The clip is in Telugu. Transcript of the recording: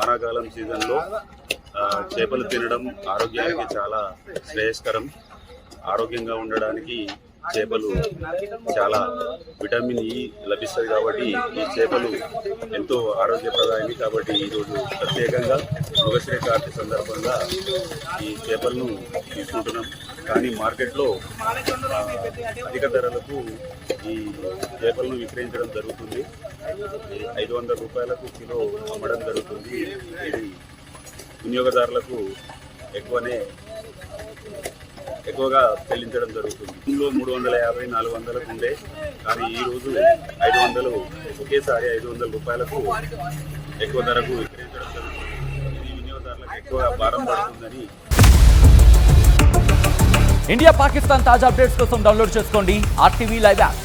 వానాకాలం సీజన్లో చేపలు తినడం ఆరోగ్యానికి చాలా శ్రేయస్కరం. ఆరోగ్యంగా ఉండడానికి చేపలు చాలా విటమిన్ ఈ లభిస్తుంది కాబట్టి ఈ చేపలు ఎంతో ఆరోగ్యప్రదాయని కాబట్టి ఈరోజు ప్రత్యేకంగా మృగశ్రీ కార్తీ సందర్భంగా ఈ చేపలను తీసుకుంటున్నాం. కానీ మార్కెట్లో అధిక ధరలకు ఈ చేపలను విక్రయించడం జరుగుతుంది. ఐదు వందల రూపాయలకు కిలో అమ్మడం జరుగుతుంది. ఇది వినియోగదారులకు ఎక్కువనే ఎక్కువగా చెల్లించడం జరుగుతుంది. ఇందులో మూడు వందల యాభై నాలుగు వందలకు ఉండే. కానీ ఈ రోజు ఐదు వందలు ఒకేసారి ఐదు వందల రూపాయలకు ఎక్కువ ధరకు విక్రయించడం జరుగుతుంది. ఇది వినియోగదారులకు ఎక్కువ భారం పడుతుందని ఇండియా పాకిస్తాన్ తాజా అప్డేట్స్ కోసం డౌన్లోడ్ చేసుకోండి ఆర్టీవీ లైవ్ యాప్.